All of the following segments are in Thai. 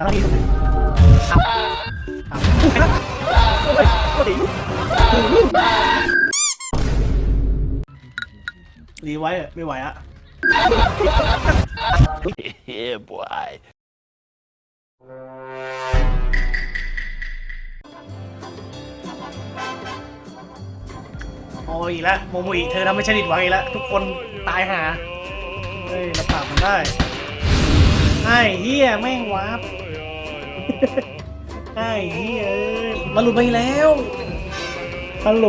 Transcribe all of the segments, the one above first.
ทำหน้าที่สุดเลยเอาเอาเอาไปเอาดิรีไว้อะไม่ไหวอะ yeah, boy. โอ้ยอีกแล้วโมโมอีเธอทำให้ฉันผิดหวังอีกแล้ว ทุกคนตายหา เฮ้ยราผ่านมันได้ไอ้เฮียแม่งวาร์ป ไอ้เฮียเอ้ยมาหลุดไปแล้วฮัลโหล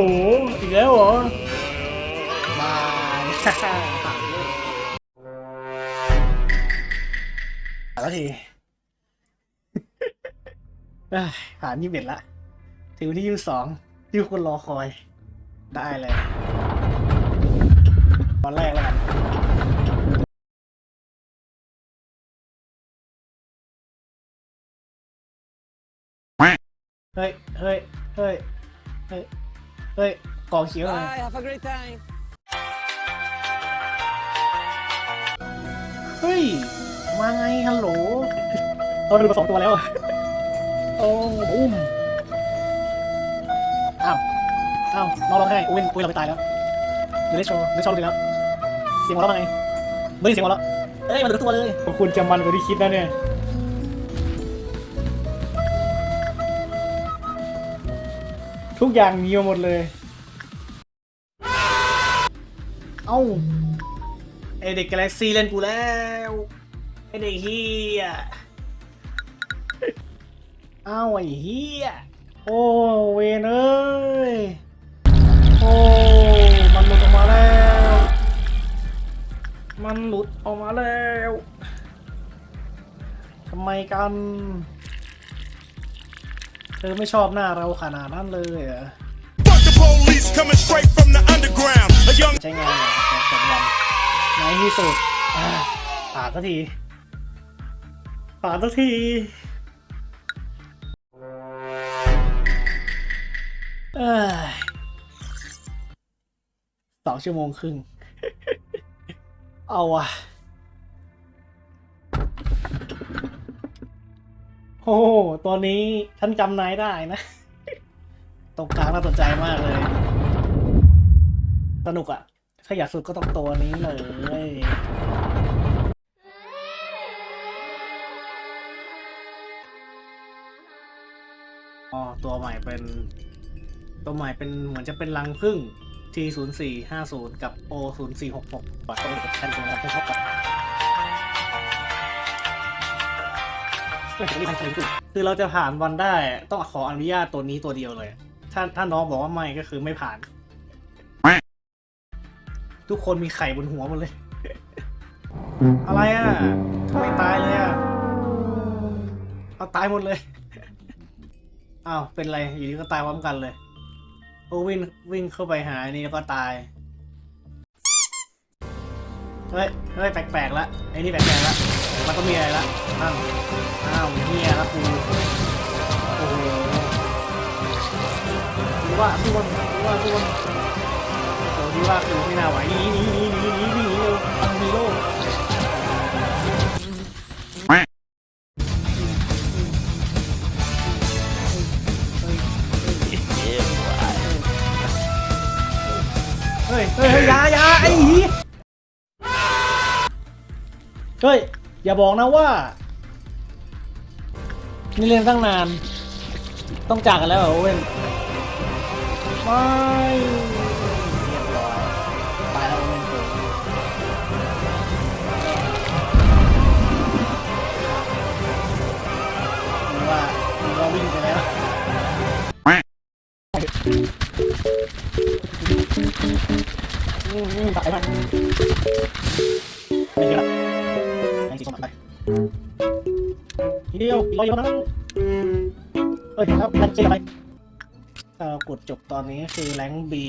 อีกแล้วเหรอมาแล้วทีเอ้ยผ่านยี่สิบเอ็ดละ ถึงวันที่ยี่สิบสองที่ทุกคนรอคอย ได้เลย วันแรกแล้วกัน ย เฮ้ย เฮ้ย เฮ้ย เฮ้ยกองเขียวเลย Bye, have a great time. เฮ้ย มาไงฮัลโหลเราดูมาสองตัวแล้วอะโอ้บุ้มอ้าวอ้าวน้องร้องไห้อุ้ยอุ้ยเราไปตายแล้วเดี๋ยวได้โชว์ได้โชว์ดูแล้วเสียงหัวเราะมาไงไม่ได้เสียงหัวเราะเอ้ยมันเหลือตัวเลย คุณจะมันกว่าที่คิดนะเนี่ย ทุกอย่างมีมาหมดเลย เอ้าไอเด็กกาแล็กซี่เล่นกูแล้วไอเด็กเฮียเอ้าไอเฮียโอ้เวนเอ้ยโอ้มันหลุดออกมาแล้ว มันหลุดออกมาแล้วทำไมกัน เธอไม่ชอบหน้าเราขนาดนั้นเลยเหรอ Fuck the police coming straight from the underground. A young ใช้งานเนี่ยสองสามวันในที่สุดอ่าผ่านสักทีผ่านสักทีเอ้ยสองชั่วโมงครึ่ง เอาว่ะ โอ้ตัวนี้ฉันจำนายได้นะ ตรงกลางน่าสนใจมากเลย สนุกอะ่ะ ถ้าอยากสุดก็ต้องตัวนี้เลย อ๋อ ตัวใหม่เป็น ตัวใหม่เป็นเหมือนจะเป็นรังพึ่ง T 0 4 5 0 กับ O 0 4 6 6 ปัดตัวแทนตัวรังพึ่งเข้า คือเราจะผ่านวันได้ต้องขออนุญาตตัวนี้ตัวเดียวเลย ถ้าถ้าน้องบอกว่าไม่ก็คือไม่ผ่าน ทุกคนมีไข่บนหัวหมดเลย อะไรอะทำไมตายเลยอะเอาตายหมดเลยอ้าวเป็นไรอยู่ดีก็ตายพร้อมกันเลยโอ้วิ่งวิ่งเข้าไปหาอันนี้แล้วก็ตายเฮ้ยเฮ้ยแปลกๆละไอ้นี่แปลกๆละ มันต้องมีอะไรละอ้าวอ้าวเฮียละกูโอ้โหดูว่าดูว่าดูว่าดูว่าโอ้ที่ว่ากูไม่น่าไหวนี่นีหนีหนีหนีหนี อย่าบอกนะว่า นี่เรียนตั้งนาน ต้องจากกันแล้วเหรอเว้นไม่เรียบร้อยตายแล้วเว่นกูหรือว่าหรือว่าวิ่งไปแล้วอืมอืมตายมันไม่เยอะ สีสมบัติไปทีเดียวรอยเดียวนะเอ้ยครับแรงเจอะไรถ้าเรากดจบตอนนี้คือแรงบี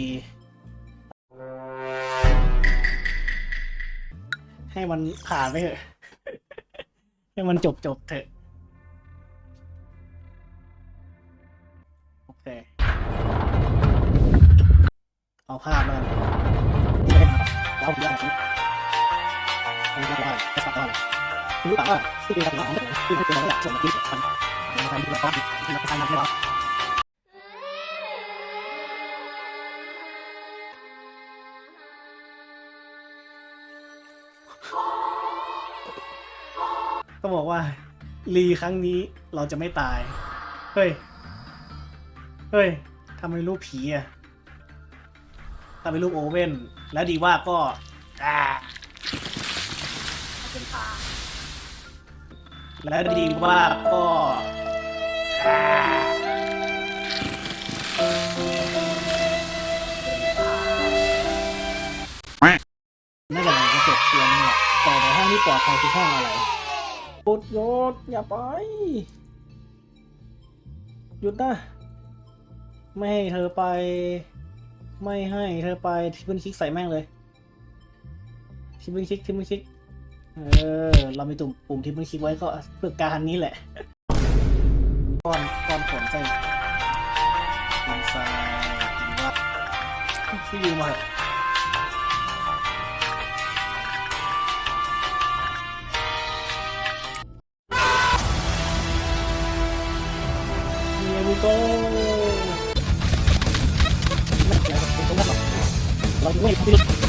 ให้มันผ่านไปเถอะ ให้มันจบจบเถอะ โอเค เอาภาพมาไม่ได้มาเราเอะจริง ไม่ได้ไม่ได้ไม่ได้คุณรู้เปล่าว่าที่เป็นการของมันคือเป็นการส่วนที่มันมันทำให้เราที่เราทำได้หรอก็บอกว่ารีครั้งนี้เราจะไม่ตาย เฮ้ย เฮ้ยทำไมรูปผีอะทำไมรูปโอเว่น แล้วดีว่าก็อ่า และดีว่าก็อ่าน่าจะเป็นกระจกเตือนนี่แหละแต่ในห้องที่ปลอดภัยคือห้องอะไรหยุดหยุดอย่าไป หยุดนะ ไม่ให้เธอไป ไม่ให้เธอไปทิปเปิลคลิกใส่แม่งเลยทิปเปิลคลิกทิปเปิลคลิก เออ เรามีตุ่มปุ่มทิปเปิลคลิกไว้ก็เพื่อการนี้แหละ ก้อนก้อนผลใส่ดินทรายหิมะที่ยืมมาเถอะเมียมิโก้ไม่เกี่ยวกับตรงนั้นหรอกเราไม่พิจ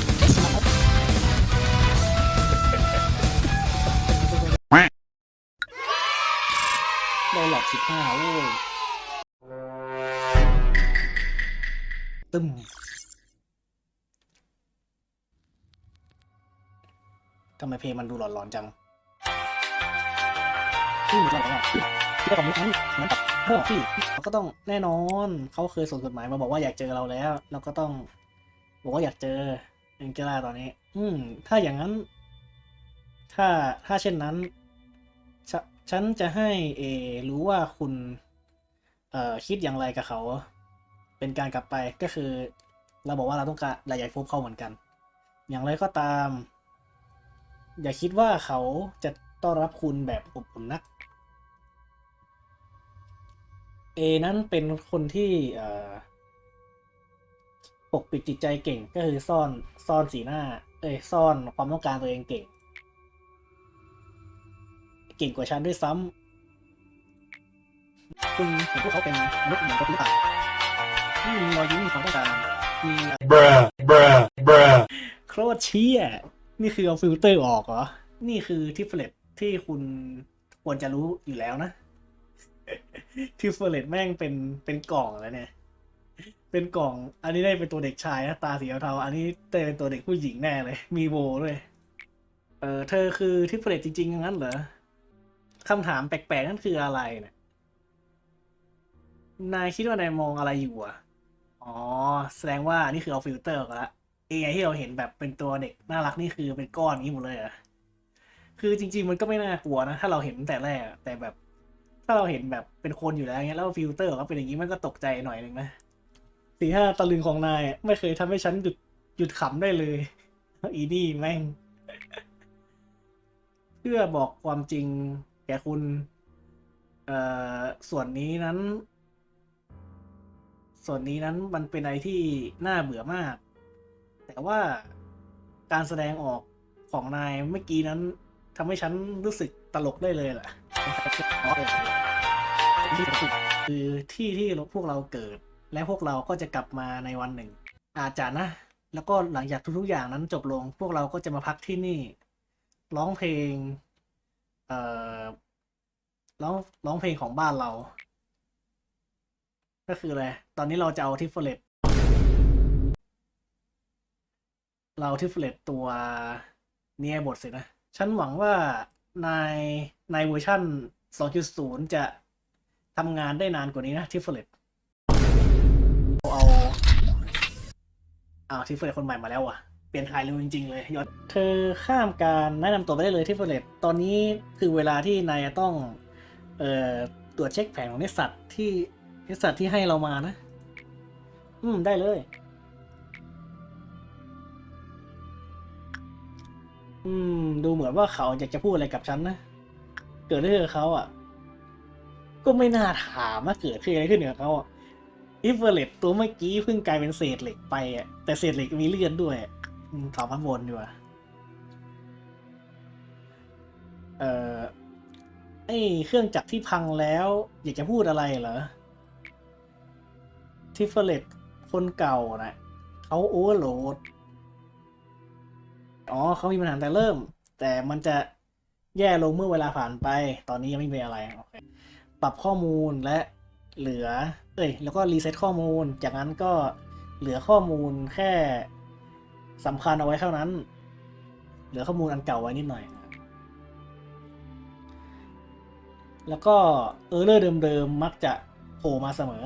ห้าโว้ยตึมทำไมเพลงมันดูหลอนๆจังนี่หมือนกันเหรอเรื่องของมันเหมือนกับเรื่องที่เราก็ต้องแน่นอนเขาเคยส่งจดหมายมาบอกว่าอยากเจอเราแล้ว เราก็ต้องบอกว่าอยากเจอแองเจล่าตอนนี้ อืม ถ้าอย่างนั้น ถ้าถ้าเช่นนั้น ฉันจะให้เอรู้ว่าคุณ เอ่อคิดอย่างไรกับเขา เป็นการกลับไปก็คือ เราบอกว่าเราต้องการเราอยากพบเขาเหมือนกัน อย่างไรก็ตาม อย่าคิดว่าเขาจะต้อนรับคุณแบบอบอุ่นนักเอนั้นเป็นคนที่ปกปิดจิตใจเก่งก็คือซ่อนซ่อนสีหน้า เอ้ยซ่อนความต้องการตัวเองเก่ง ก่งกว่าฉันด้วยซ้ำคุณเห็นพวกเขาเป็นมนุษย์เหมือนกับหรือเปล่าอืมมีรอยยิ้มมีความต้องการมี Bruh, bruh, bruh. โคตรเชี่ยนี่คือเอาฟิลเตอร์ออกเหรอ นี่คือทิฟเฟลตที่คุณควรจะรู้อยู่แล้วนะทิฟเฟลตแม่งเป็นเป็นกล่องแล้วเนี่ย เป็นกล่อง อันนี้ได้เป็นตัวเด็กชายนะตาสีเทาๆอันนี้ได้เป็นตัวเด็กผู้หญิงแน่เลย มีโบด้วย เออเธอคือทิฟเฟลตจริงๆอย่างนั้นเหรอ คำถามแปลกๆนั่นคืออะไรเนี่ยนายคิดว่านายมองอะไรอยู่อะ อ๋อ แสดงว่านี่คือเอาฟิลเตอร์ออกแล้วเอไอที่เราเห็นแบบเป็นตัวเด็กน่ารักนี่คือเป็นก้อนนี้หมดเลยเหรอะคือจริง ๆ มันก็ไม่น่ากลัวนะ ถ้าเราเห็นแต่แรก แต่แบบ ถ้าเราเห็นแบบเป็นคนอยู่แล้วเงี้ยแล้วฟิลเตอร์ก็เป็นอย่างนี้มันก็ตกใจหน่อยหนึ่งนะสี่ห้าตะลึงของนายไม่เคยทำให้ฉันหยุดหยุดขำได้เลย อีนี่แม่ง เพื่อบอกความจริง แก่คุณ เอ่อ ส่วนนี้นั้น ส่วนนี้นั้นมันเป็นอะไรที่น่าเบื่อมาก แต่ว่าการแสดงออกของนายเมื่อกี้นั้นทำให้ฉันรู้สึกตลกได้เลยแหละที่สุดคือที่ที่พวกเราเกิด และพวกเราก็จะกลับมาในวันหนึ่ง อาจจะนะ แล้วก็หลังจากทุกๆอย่างนั้นจบลง พวกเราก็จะมาพักที่นี่ ร้องเพลง อ่อร้องร้องเพลงของบ้านเรา ก็คืออะไร ตอนนี้เราจะเอาทิฟเฟลตเราทิฟเฟลตตัวเนียบทสินะ ฉันหวังว่าในในเวอร์ชั่น 2.0 จะทำงานได้นานกว่านี้นะทิฟเฟลตเอาเอาทิฟเฟลตคนใหม่มาแล้วอะ เปลี่ยนถ่ายเร็วจริง ๆ เลยยอดเธอข้ามการแนะนำตัวไปได้เลยทิฟเฟลตตอนนี้คือเวลาที่นายต้องเอ่อตรวจเช็คแผนของนิสสัตที่นิสสัตที่ให้เรามานะ อืม ได้เลย อืม ดูเหมือนว่าเขาอยากจะพูดอะไรกับฉันนะ เกิดอะไรขึ้นกับเขาอะ ก็ไม่น่าถามว่าเกิดอะไรขึ้นกับเขาอะอิฟเวอร์เลตตัวเมื่อกี้เพิ่งกลายเป็นเศษเหล็กไปอะ แต่เศษเหล็กมีเลือดด้วยอืม ถามพันบนดีกว่าเอเอ่อไอเครื่องจักรที่พังแล้ว อยากจะพูดอะไรเหรอทิฟเฟเลตคนเก่านะเขาโอเวอร์โหลด อ๋อเขามีปัญหาแต่เริ่ม แต่มันจะแย่ลงเมื่อเวลาผ่านไป ตอนนี้ยังไม่มีอะไร ปรับข้อมูลและเหลือ เอ้ย แล้วก็รีเซ็ตข้อมูล จากนั้นก็เหลือข้อมูลแค่ สำคัญเอาไว้เท่านั้น เหลือข้อมูลอันเก่าไว้นิดหน่อย แล้วก็เออร์เลอร์เดิมๆมักจะโผล่มาเสมอ